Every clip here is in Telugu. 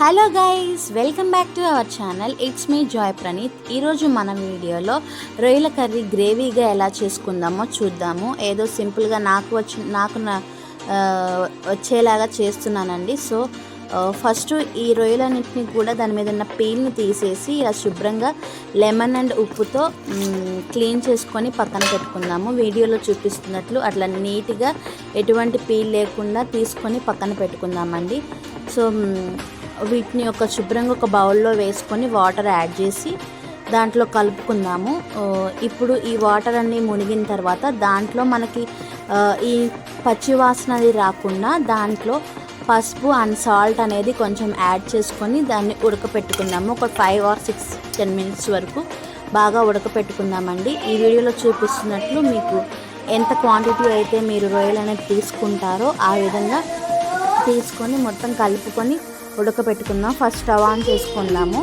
Hello guys welcome back to our channel it's me Joy Praneeth ఈరోజు మన వీడియోలో రొయ్యల కర్రీ గ్రేవీగా ఎలా చేసుకుందామో చూద్దాము. ఏదో సింపుల్గా నాకు వచ్చి నాకు వచ్చేలాగా చేస్తున్నానండి. సో ఫస్ట్ ఈ రొయ్యలన్నింటినీ కూడా దాని మీద ఉన్న పీల్ని తీసేసి ఇలా శుభ్రంగా లెమన్ అండ్ ఉప్పుతో క్లీన్ చేసుకొని పక్కన పెట్టుకుందాము. వీడియోలో చూపిస్తున్నట్లు అట్లా నీట్గా ఎటువంటి పీల్ లేకుండా తీసుకొని పక్కన పెట్టుకుందామండి. సో వీటిని ఒక శుభ్రంగా ఒక బౌల్లో వేసుకొని వాటర్ యాడ్ చేసి దాంట్లో కలుపుకుందాము. ఇప్పుడు ఈ వాటర్ అన్నీ మునిగిన తర్వాత దాంట్లో మనకి ఈ పచ్చివాసన అది రాకుండా దాంట్లో పసుపు అండ్ సాల్ట్ అనేది కొంచెం యాడ్ చేసుకొని దాన్ని ఉడకపెట్టుకుందాము. ఒక five or six ten minutes వరకు బాగా ఉడకపెట్టుకుందామండి. ఈ వీడియోలో చూపిస్తున్నట్లు మీకు ఎంత క్వాంటిటీ అయితే మీరు రొయ్యలు అనేది తీసుకుంటారో ఆ విధంగా తీసుకొని మొత్తం కలుపుకొని ఉడకపెట్టుకుందాం ఫస్ట్ స్టవ్ ఆన్ చేసుకుందాము.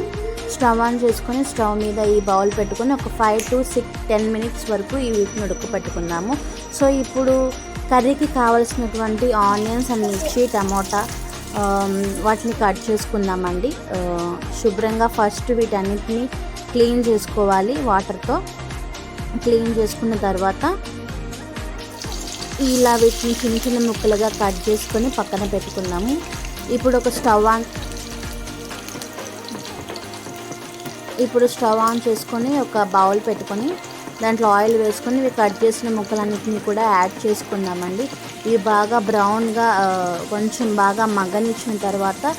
స్టవ్ ఆన్ చేసుకొని స్టవ్ మీద ఈ బౌల్ పెట్టుకొని ఒక five to six ten minutes వరకు ఈ వీటిని ఉడకపెట్టుకుందాము సో ఇప్పుడు కర్రీకి కావలసినటువంటి ఆనియన్స్ అండ్ మిర్చి టమోటా వాటిని కట్ చేసుకుందామండి. శుభ్రంగా ఫస్ట్ వీటన్నిటిని క్లీన్ చేసుకోవాలి వాటర్తో. క్లీన్ చేసుకున్న తర్వాత ఇలా వీటిని చిన్న చిన్న ముక్కలుగా కట్ చేసుకొని పక్కన పెట్టుకుందాము. ఇప్పుడు ఒక స్టవ్ ఆన్ ఇప్పుడు స్టవ్ ఆన్ చేసుకొని ఒక బౌల్ పెట్టుకొని దాంట్లో ఆయిల్ వేసుకొని ఇవి కట్ చేసిన ముక్కలన్నిటిని కూడా యాడ్ చేసుకుందామండి. ఇవి బాగా బ్రౌన్గా కొంచెం బాగా మగ్గనిచ్చిన తర్వాత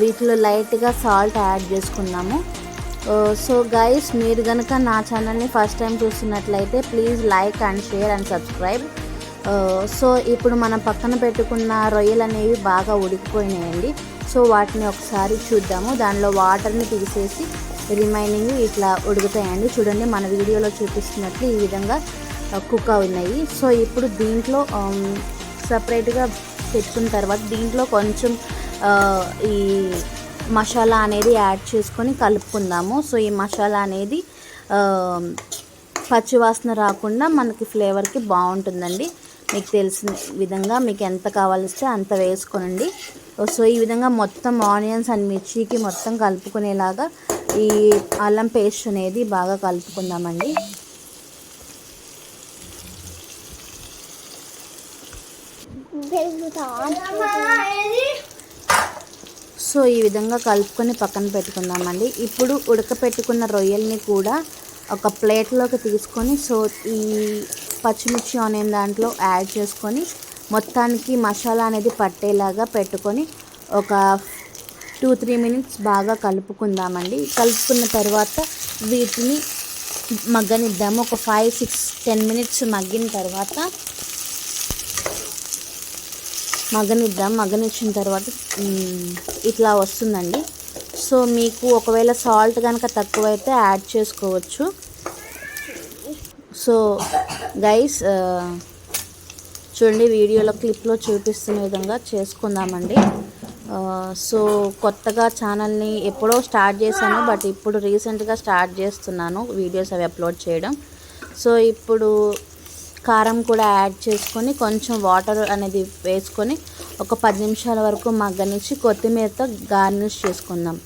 వీటిలో లైట్గా సాల్ట్ యాడ్ చేసుకుందాము. సో గైస్ మీరు కనుక నా ఛానల్ని ఫస్ట్ టైం చూస్తున్నట్లయితే please like and share and subscribe. So ఇప్పుడు మనం పక్కన పెట్టుకున్న రొయ్యలు అనేవి బాగా ఉడికిపోయినాయండి. సో వాటిని ఒకసారి చూద్దాము. దానిలో వాటర్ని తీసేసి రిమైనింగ్ ఇట్లా ఉడుకుతాయండి. చూడండి మన వీడియోలో చూపిస్తున్నట్లు ఈ విధంగా కుక్ ఉన్నాయి. సో ఇప్పుడు దీంట్లో సపరేట్గా పెట్టుకున్న తర్వాత దీంట్లో కొంచెం ఈ మసాలా అనేది యాడ్ చేసుకొని కలుపుకుందాము. సో ఈ మసాలా అనేది పచ్చివాసన రాకుండా మనకి ఫ్లేవర్కి బాగుంటుందండి. మీకు తెలిసిన విధంగా మీకు ఎంత కావాలిస్తే అంత వేసుకోనండి. సో ఈ విధంగా మొత్తం ఆనియన్స్ అండ్ మిర్చికి మొత్తం కలుపుకునేలాగా ఈ అల్లం పేస్ట్ అనేది బాగా కలుపుకుందామండి. సో ఈ విధంగా కలుపుకొని పక్కన పెట్టుకుందామండి. ఇప్పుడు ఉడకపెట్టుకున్న రొయ్యల్ని కూడా ఒక ప్లేట్లోకి తీసుకొని సో ఈ పచ్చిమిర్చి అనే దాంట్లో యాడ్ చేసుకొని మొత్తానికి మసాలా అనేది పట్టేలాగా పెట్టుకొని ఒక టూ త్రీ మినిట్స్ బాగా కలుపుకుందామండి. కలుపుకున్న తర్వాత వీటిని మగ్గనిద్దాము. ఒక ఫైవ్ సిక్స్ టెన్ మినిట్స్ మగ్గిన తర్వాత మగ్గనిద్దాం. మగ్గనిచ్చిన తర్వాత ఇట్లా వస్తుందండి. సో మీకు ఒకవేళ సాల్ట్ కనుక తక్కువైతే యాడ్ చేసుకోవచ్చు. సో గైస్ చూడండి వీడియోలో క్లిప్లో చూపిస్తున్న విధంగా చేసుకుందామండి. సో కొత్తగా ఛానల్ని ఎప్పుడో స్టార్ట్ చేశాను బట్ ఇప్పుడు రీసెంట్గా స్టార్ట్ చేస్తున్నాను వీడియోస్ అవి అప్లోడ్ చేయడం. సో ఇప్పుడు కారం కూడా యాడ్ చేసుకొని కొంచెం వాటర్ అనేది వేసుకొని ఒక పది నిమిషాల వరకు మగ్గనిచ్చి కొత్తిమీరతో గార్నిష్ చేసుకుందాం.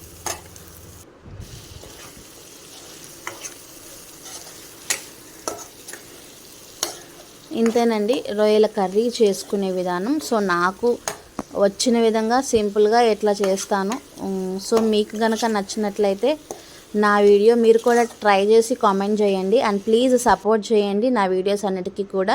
ఇంతేనండి రొయ్యల కర్రీ చేసుకునే విధానం. సో నాకు వచ్చిన విధంగా సింపుల్గా ఎట్లా చేస్తాను సో మీకు కనుక నచ్చినట్లయితే నా వీడియో మీరు కూడా ట్రై చేసి కామెంట్ చేయండి. అండ్ ప్లీజ్ సపోర్ట్ చేయండి నా వీడియోస్ అన్నిటికీ కూడా.